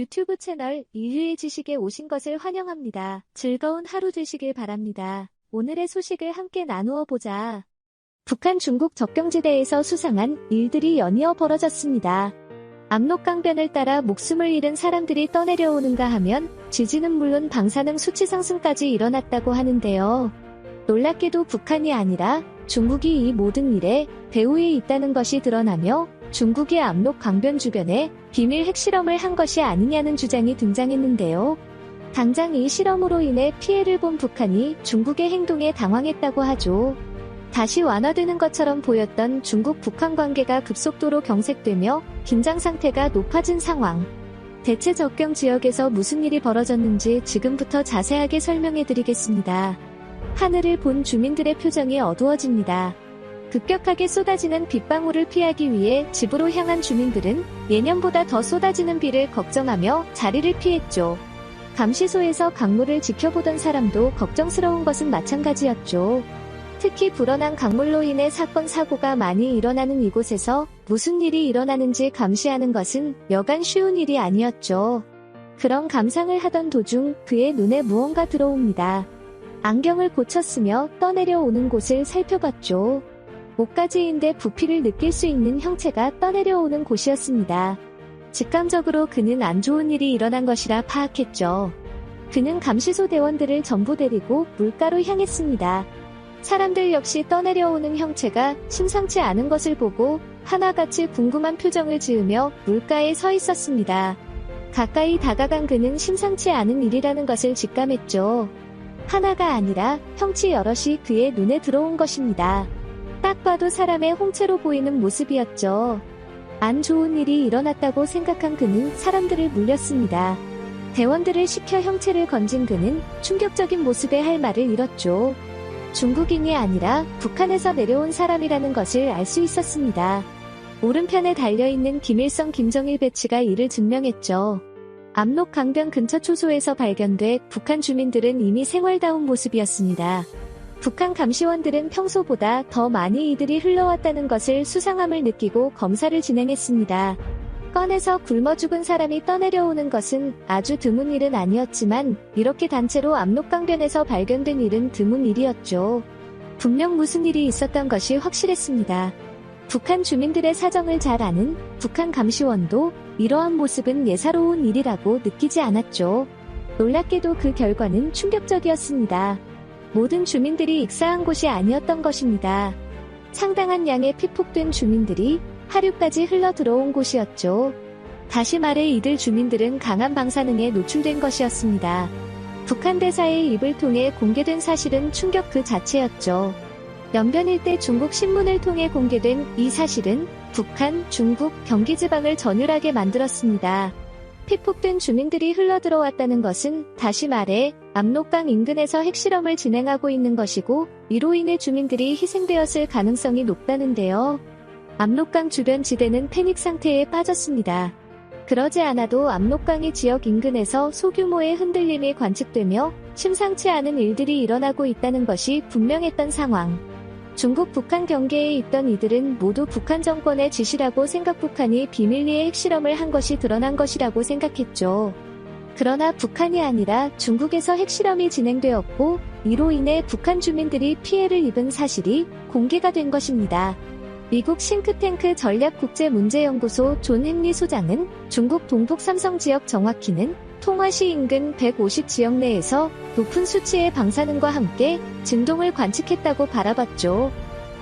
유튜브 채널 인류의 지식에 오신 것을 환영합니다. 즐거운 하루 되시길 바랍니다. 오늘의 소식을 함께 나누어 보자. 북한 중국 접경지대에서 수상한 일들이 연이어 벌어졌습니다. 압록강변을 따라 목숨을 잃은 사람들이 떠내려오는가 하면 지진은 물론 방사능 수치 상승까지 일어났다고 하는데요. 놀랍게도 북한이 아니라 중국이 이 모든 일에 배후에 있다는 것이 드러나며 중국이 압록 강변 주변에 비밀 핵실험을 한 것이 아니냐는 주장이 등장했는데요. 당장 이 실험으로 인해 피해를 본 북한이 중국의 행동에 당황했다고 하죠. 다시 완화되는 것처럼 보였던 중국 북한 관계가 급속도로 경색되며 긴장 상태가 높아진 상황. 대체 접경 지역에서 무슨 일이 벌어졌는지 지금부터 자세하게 설명해 드리겠습니다. 하늘을 본 주민들의 표정이 어두워집니다. 급격하게 쏟아지는 빗방울을 피하기 위해 집으로 향한 주민들은 예년보다 더 쏟아지는 비를 걱정하며 자리를 피했죠. 감시소에서 강물을 지켜보던 사람도 걱정스러운 것은 마찬가지였죠. 특히 불어난 강물로 인해 사건 사고가 많이 일어나는 이곳에서 무슨 일이 일어나는지 감시하는 것은 여간 쉬운 일이 아니었죠. 그런 감상을 하던 도중 그의 눈에 무언가 들어옵니다. 안경을 고쳤으며 떠내려오는 곳을 살펴봤죠. 목까지인데 부피를 느낄 수 있는 형체가 떠내려오는 곳이었습니다. 직감적으로 그는 안 좋은 일이 일어난 것이라 파악했죠. 그는 감시소 대원들을 전부 데리고 물가로 향했습니다. 사람들 역시 떠내려오는 형체가 심상치 않은 것을 보고 하나같이 궁금한 표정을 지으며 물가에 서 있었습니다. 가까이 다가간 그는 심상치 않은 일이라는 것을 직감했죠. 하나가 아니라 형치 여럿이 그의 눈에 들어온 것입니다. 딱 봐도 사람의 홍채로 보이는 모습이었죠. 안 좋은 일이 일어났다고 생각한 그는 사람들을 물렸습니다. 대원들을 시켜 형체를 건진 그는 충격적인 모습에 할 말을 잃었죠. 중국인이 아니라 북한에서 내려온 사람이라는 것을 알 수 있었습니다. 오른편에 달려있는 김일성 김정일 배치가 이를 증명했죠. 압록 강변 근처 초소에서 발견돼 북한 주민들은 이미 생활다운 모습이었습니다. 북한 감시원들은 평소보다 더 많이 이들이 흘러왔다는 것을 수상함을 느끼고 검사를 진행했습니다. 건에서 굶어 죽은 사람이 떠내려오는 것은 아주 드문 일은 아니었지만 이렇게 단체로 압록강변에서 발견된 일은 드문 일이었죠. 분명 무슨 일이 있었던 것이 확실했습니다. 북한 주민들의 사정을 잘 아는 북한 감시원도 이러한 모습은 예사로운 일이라고 느끼지 않았죠. 놀랍게도 그 결과는 충격적이었습니다. 모든 주민들이 익사한 곳이 아니었던 것입니다. 상당한 양의 피폭된 주민들이 하류까지 흘러 들어온 곳이었죠. 다시 말해 이들 주민들은 강한 방사능에 노출된 것이었습니다. 북한 대사의 입을 통해 공개된 사실은 충격 그 자체였죠. 연변 일대 중국 신문을 통해 공개된 이 사실은 북한, 중국, 경기지방을 전율하게 만들었습니다. 피폭된 주민들이 흘러들어왔다는 것은 다시 말해 압록강 인근에서 핵실험을 진행하고 있는 것이고 이로 인해 주민들이 희생되었을 가능성이 높다는데요. 압록강 주변 지대는 패닉 상태에 빠졌습니다. 그러지 않아도 압록강의 지역 인근에서 소규모의 흔들림이 관측되며 심상치 않은 일들이 일어나고 있다는 것이 분명했던 상황. 중국 북한 경계에 있던 이들은 모두 북한 정권의 지시라고 생각 북한이 비밀리에 핵실험을 한 것이 드러난 것이라고 생각했죠. 그러나 북한이 아니라 중국에서 핵실험이 진행되었고 이로 인해 북한 주민들이 피해를 입은 사실이 공개가 된 것입니다. 미국 싱크탱크 전략국제문제연구소 존 헨리 소장은 중국 동북 삼성 지역 정확히는 통화시 인근 150 지역 내에서 높은 수치의 방사능과 함께 진동을 관측했다고 바라봤죠.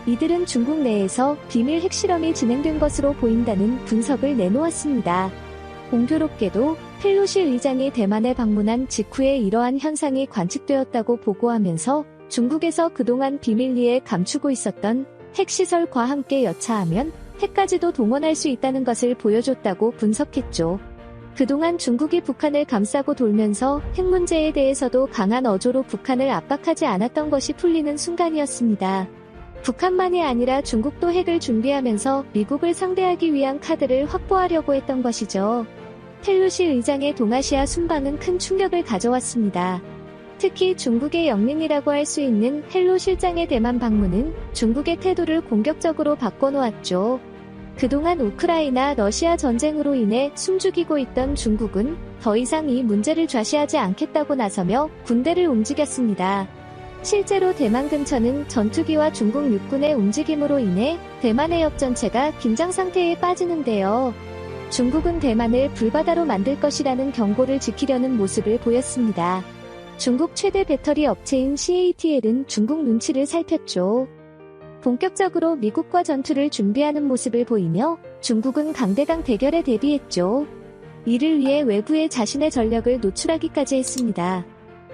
이들은 중국 내에서 비밀 핵실험이 진행된 것으로 보인다는 분석을 내놓았습니다. 공교롭게도 펠로시 의장이 대만에 방문한 직후에 이러한 현상이 관측되었다고 보고하면서 중국에서 그동안 비밀리에 감추고 있었던 핵시설과 함께 여차하면 핵까지도 동원할 수 있다는 것을 보여줬다고 분석했죠. 그동안 중국이 북한을 감싸고 돌면서 핵 문제에 대해서도 강한 어조로 북한을 압박하지 않았던 것이 풀리는 순간이었습니다. 북한만이 아니라 중국도 핵을 준비하면서 미국을 상대하기 위한 카드를 확보하려고 했던 것이죠. 텔루시 의장의 동아시아 순방은 큰 충격을 가져왔습니다. 특히 중국의 영린이라고 할 수 있는 헬로 실장의 대만 방문은 중국의 태도를 공격적으로 바꿔놓았죠. 그동안 우크라이나 러시아 전쟁으로 인해 숨죽이고 있던 중국은 더 이상 이 문제를 좌시하지 않겠다고 나서며 군대를 움직였습니다. 실제로 대만 근처는 전투기와 중국 육군의 움직임으로 인해 대만 해협 전체가 긴장 상태에 빠지는데요. 중국은 대만을 불바다로 만들 것이라는 경고를 지키려는 모습을 보였습니다. 중국 최대 배터리 업체인 CATL은 중국 눈치를 살폈죠. 본격적으로 미국과 전투를 준비하는 모습을 보이며 중국은 강대강 대결에 대비했죠. 이를 위해 외부에 자신의 전력을 노출하기까지 했습니다.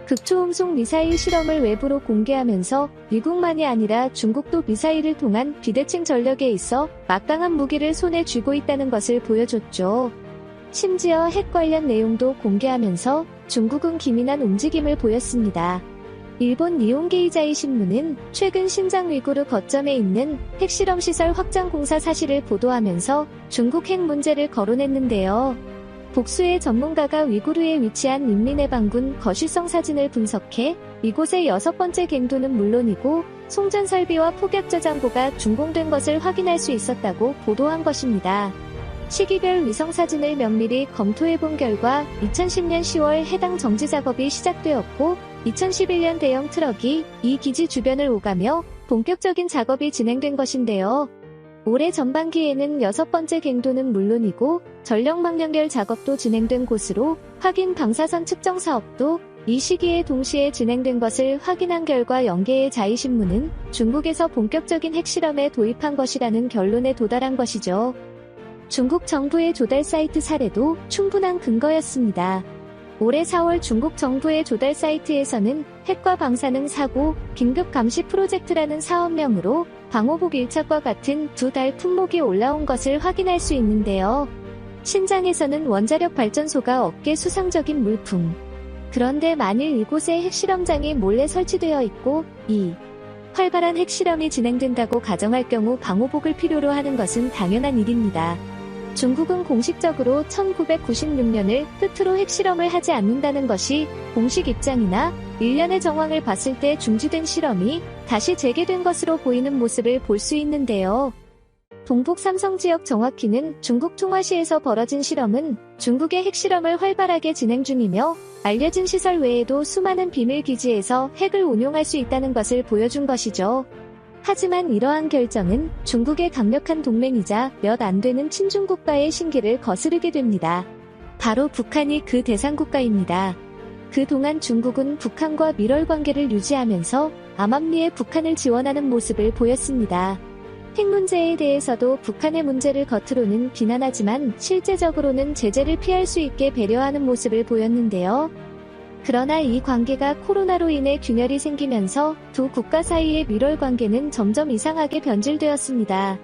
극초음속 미사일 실험을 외부로 공개하면서 미국만이 아니라 중국도 미사일을 통한 비대칭 전력에 있어 막강한 무기를 손에 쥐고 있다는 것을 보여줬죠. 심지어 핵 관련 내용도 공개하면서 중국은 기민한 움직임을 보였습니다. 일본 니온게이자이 신문은 최근 신장 위구르 거점에 있는 핵실험 시설 확장 공사 사실을 보도하면서 중국 핵 문제를 거론했는데요. 복수의 전문가가 위구르에 위치한 인민해방군 거시성 사진을 분석해 이곳의 여섯 번째 갱도는 물론이고 송전 설비와 폭약 저장고가 준공된 것을 확인할 수 있었다고 보도한 것입니다. 시기별 위성 사진을 면밀히 검토해 본 결과 2010년 10월 해당 정지 작업이 시작되었고 2011년 대형 트럭이 이 기지 주변을 오가며 본격적인 작업이 진행된 것인데요. 올해 전반기에는 여섯 번째 갱도는 물론이고 전력망 연결 작업도 진행된 곳으로 확인 방사선 측정 사업도 이 시기에 동시에 진행된 것을 확인한 결과 연계의 자의신문은 중국에서 본격적인 핵실험에 도입한 것이라는 결론에 도달한 것이죠. 중국 정부의 조달 사이트 사례도 충분한 근거였습니다. 올해 4월 중국 정부의 조달 사이트에서는 핵과 방사능 사고 긴급 감시 프로젝트라는 사업명으로 방호복 1착과 같은 두 달 품목이 올라온 것을 확인할 수 있는데요. 신장에서는 원자력 발전소가 업계 수상적인 물품. 그런데 만일 이곳에 핵실험장이 몰래 설치되어 있고 이 활발한 핵실험이 진행된다고 가정할 경우 방호복을 필요로 하는 것은 당연한 일입니다. 중국은 공식적으로 1996년을 끝으로 핵실험을 하지 않는다는 것이 공식 입장이나 일련의 정황을 봤을 때 중지된 실험이 다시 재개된 것으로 보이는 모습을 볼 수 있는데요. 동북 삼성 지역 정확히는 중국 통화시에서 벌어진 실험은 중국의 핵실험을 활발하게 진행 중이며 알려진 시설 외에도 수많은 비밀 기지에서 핵을 운용할 수 있다는 것을 보여준 것이죠. 하지만 이러한 결정은 중국의 강력한 동맹이자 몇 안 되는 친중 국가의 신기를 거스르게 됩니다. 바로 북한이 그 대상 국가입니다. 그동안 중국은 북한과 밀월 관계를 유지하면서 암암리에 북한을 지원하는 모습을 보였습니다. 핵 문제에 대해서도 북한의 문제를 겉으로는 비난하지만 실제적으로는 제재를 피할 수 있게 배려하는 모습을 보였는데요. 그러나 이 관계가 코로나로 인해 균열이 생기면서 두 국가 사이의 밀월 관계는 점점 이상하게 변질되었습니다.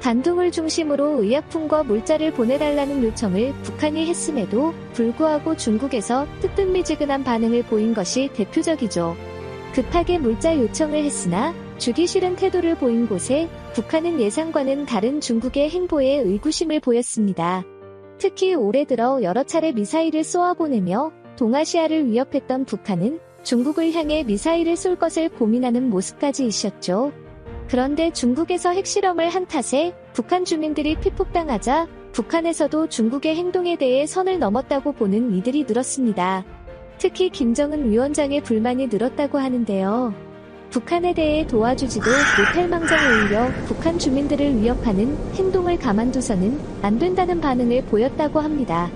단둥을 중심으로 의약품과 물자를 보내달라는 요청을 북한이 했음에도 불구하고 중국에서 뜨뜻미지근한 반응을 보인 것이 대표적이죠. 급하게 물자 요청을 했으나 주기 싫은 태도를 보인 곳에 북한은 예상과는 다른 중국의 행보에 의구심을 보였습니다. 특히 올해 들어 여러 차례 미사일을 쏘아보내며 동아시아를 위협했던 북한은 중국을 향해 미사일을 쏠 것을 고민하는 모습까지 있었죠. 그런데 중국에서 핵실험을 한 탓에 북한 주민들이 피폭당하자 북한에서도 중국의 행동에 대해 선을 넘었다고 보는 이들이 늘었습니다. 특히 김정은 위원장의 불만이 늘었다고 하는데요. 북한에 대해 도와주지도 못할 망정 오히려 북한 주민들을 위협하는 행동을 가만두서는 안 된다는 반응을 보였다고 합니다.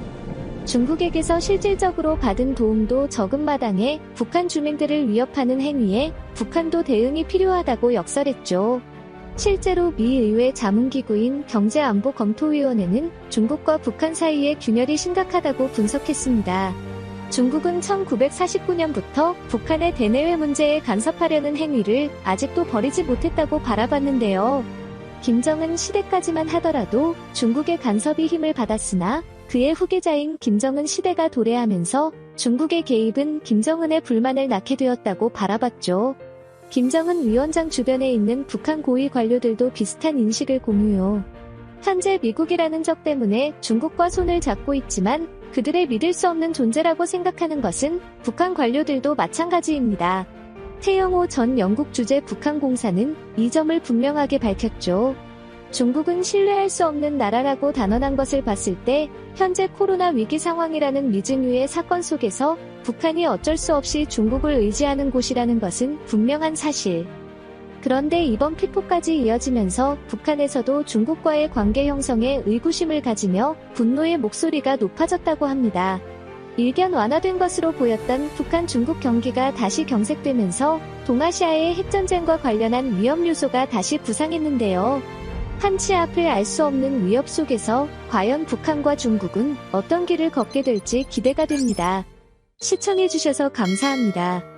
중국에게서 실질적으로 받은 도움도 적은 마당에 북한 주민들을 위협하는 행위에 북한도 대응이 필요하다고 역설했죠. 실제로 미 의회 자문기구인 경제안보검토위원회는 중국과 북한 사이의 균열이 심각하다고 분석했습니다. 중국은 1949년부터 북한의 대내외 문제에 간섭하려는 행위를 아직도 버리지 못했다고 바라봤는데요. 김정은 시대까지만 하더라도 중국의 간섭이 힘을 받았으나 그의 후계자인 김정은 시대가 도래하면서 중국의 개입은 김정은의 불만을 낳게 되었다고 바라봤죠. 김정은 위원장 주변에 있는 북한 고위 관료들도 비슷한 인식을 공유요. 현재 미국이라는 적 때문에 중국과 손을 잡고 있지만 그들의 믿을 수 없는 존재라고 생각하는 것은 북한 관료들도 마찬가지입니다. 태영호 전 영국 주재 북한 공사는 이 점을 분명하게 밝혔죠. 중국은 신뢰할 수 없는 나라라고 단언한 것을 봤을 때 현재 코로나 위기 상황이라는 미증유의 사건 속에서 북한이 어쩔 수 없이 중국을 의지하는 곳이라는 것은 분명한 사실. 그런데 이번 피포까지 이어지면서 북한에서도 중국과의 관계 형성에 의구심을 가지며 분노의 목소리가 높아졌다고 합니다. 일견 완화된 것으로 보였던 북한 중국 경기가 다시 경색되면서 동아시아의 핵전쟁과 관련한 위험 요소가 다시 부상했는데요. 한치 앞을 알 수 없는 위협 속에서 과연 북한과 중국은 어떤 길을 걷게 될지 기대가 됩니다. 시청해주셔서 감사합니다.